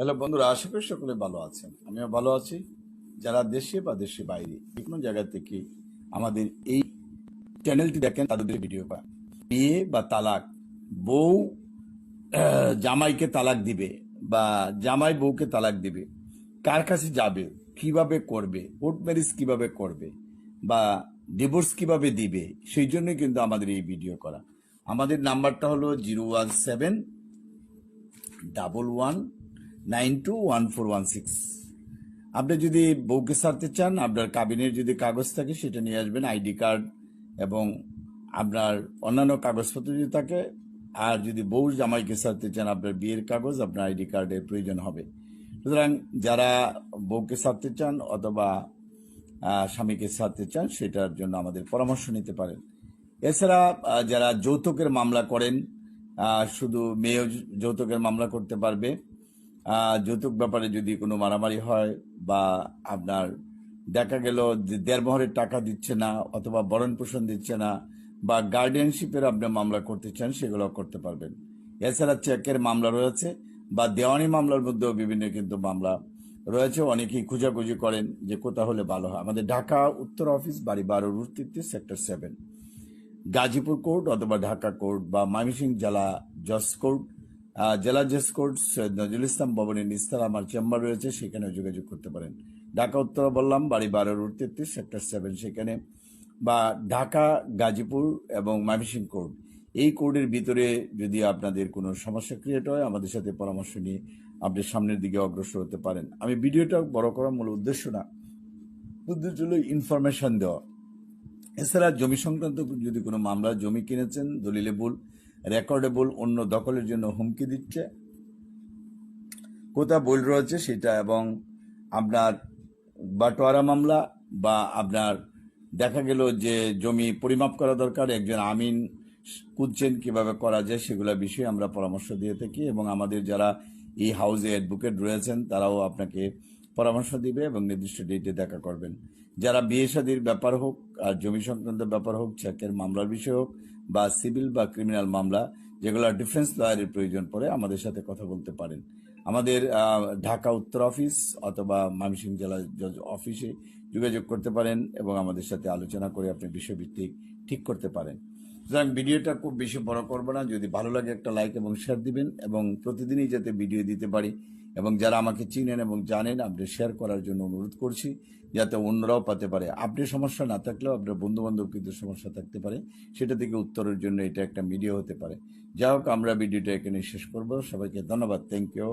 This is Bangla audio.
হ্যালো বন্ধুরা, আশা করি সকলে ভালো আছেন। আমিও ভালো আছি। যারা দেশে বা দেশে বাইরে যে কোনো জায়গা থেকে আমাদের এই চ্যানেলটি দেখেন, তাদের ভিডিও পায় বিয়ে বা তালাক, বউ জামাইকে তালাক দিবে বা জামাই বউকে তালাক দিবে, কার কাছে যাবে, কীভাবে করবে, কোর্ট ম্যারেজ কীভাবে করবে বা ডিভোর্স কীভাবে দিবে, সেই জন্যই কিন্তু আমাদের এই ভিডিও করা। আমাদের নাম্বারটা হলো zero one seven double one nine two one four one six. আপনি যদি বউকে সারতে চান, আপনার কাবিনের যদি কাগজ থাকে, সেটা নিয়ে আসবেন, আইডি কার্ড এবং আপনার অন্যান্য কাগজপত্র যদি থাকে, আর যদি বউ জামাইকে সারতে চান, আপনার বিয়ের কাগজ, আপনার আইডি কার্ডের প্রয়োজন হবে। সুতরাং যারা বউকে সারতে চান অথবা স্বামীকে সারতে চান, সেটার জন্য আমাদের পরামর্শ নিতে পারেন। এছাড়া যারা যৌতুকের মামলা করেন শুধু মেয়েও যৌতুকের মামলা করতে পারবে। যৌতুক ব্যাপারে যদি কোনো মারামারি হয় বা আপনার দেখা গেল যে দেড়মহরের টাকা দিচ্ছে না অথবা বরণ পোষণ দিচ্ছে না বা গার্ডিয়ানশিপের আপনি মামলা করতে চান সেগুলো করতে পারবেন। এছাড়া চেকের মামলা রয়েছে বা দেওয়ানি মামলার মধ্যেও বিভিন্ন কিন্তু মামলা রয়েছে। অনেকেই খুঁজাখুঁজি করেন যে কোথা হলে ভালো হয়। আমাদের ঢাকা উত্তর অফিস বাড়ি বারো route sector seven Gazipur court অথবা ঢাকা কোর্ট বা ময়মনসিংহ জেলা জজ কোর্ট জেলা জজ কোর্ট সৈয়দ নজরুল ইসলাম ভবনের নিস্তার আমার চেম্বার রয়েছে, সেখানে যোগাযোগ করতে পারেন। ঢাকা, উত্তর বললাম বাড়ি বারো রুট তেত্রিশ সেক্টর সেভেন সেখানে। বা ঢাকা, গাজীপুর এবং ময়মনসিংহ কোর্ট এই কোর্টের ভিতরে যদি আপনাদের কোনো সমস্যা ক্রিয়েট হয়, আমাদের সাথে পরামর্শ নিয়ে আপনি সামনের দিকে অগ্রসর হতে পারেন। আমি ভিডিওটা বড় করার মূল উদ্দেশ্য না, উদ্দেশ্য হলো ইনফরমেশন দেওয়া। এছাড়া জমি সংক্রান্ত যদি কোনো মামলা জমি কিনেছেন দলিলেবল রেকর্ডেবল অন্য দখলের জন্য হুমকি দিচ্ছে। কোথা বই রয়েছে সেটা এবং আপনার বাটোয়ারা মামলা বা আপনার দেখা গেল যে জমি পরিমাপ করা দরকার, একজন আমিন খুঁজছেন কীভাবে করা যায় সেগুলো বিষয়ে আমরা পরামর্শ দিয়ে থাকি এবং আমাদের যারা এই হাউসে অ্যাডভোকেট রয়েছেন তারাও আপনাকে পরামর্শ দিবে এবং নির্দিষ্ট ডেটে দেখা করবেন। যারা বিয়ে শাদীর ব্যাপার হোক আর জমি সংক্রান্ত ব্যাপার হোক চেকের মামলার বিষয় হোক বা সিভিল বা ক্রিমিনাল মামলা, যেগুলো ডিফেন্স লয়ারের প্রয়োজন পড়ে, আমাদের সাথে কথা বলতে পারেন। আমাদের ঢাকা উত্তর অফিস অথবা ময়মনসিংহ জেলা জজ অফিসে যোগাযোগ করতে পারেন এবং আমাদের সাথে আলোচনা করে আপনি বিষয়ভিত্তিক ঠিক করতে পারেন। সুতরাং ভিডিওটা খুব বেশি বড় করব না। যদি ভালো লাগে একটা লাইক এবং শেয়ার দিবেন এবং প্রতিদিনই যাতে ভিডিও দিতে পারি এবং যারা আমাকে চিনেন এবং জানেন আপনি শেয়ার করার জন্য অনুরোধ করছি যাতে অন্যরাও পাতে পারে। আপনি সমস্যা না থাকলেও আপনার বন্ধু বান্ধব কিন্তু সমস্যা থাকতে পারে। সেটা থেকে উত্তরের জন্য এটা একটা মিডিয়া হতে পারে। যাই হোক, আমরা ভিডিওটা এখানে শেষ করব। সবাইকে ধন্যবাদ। Thank you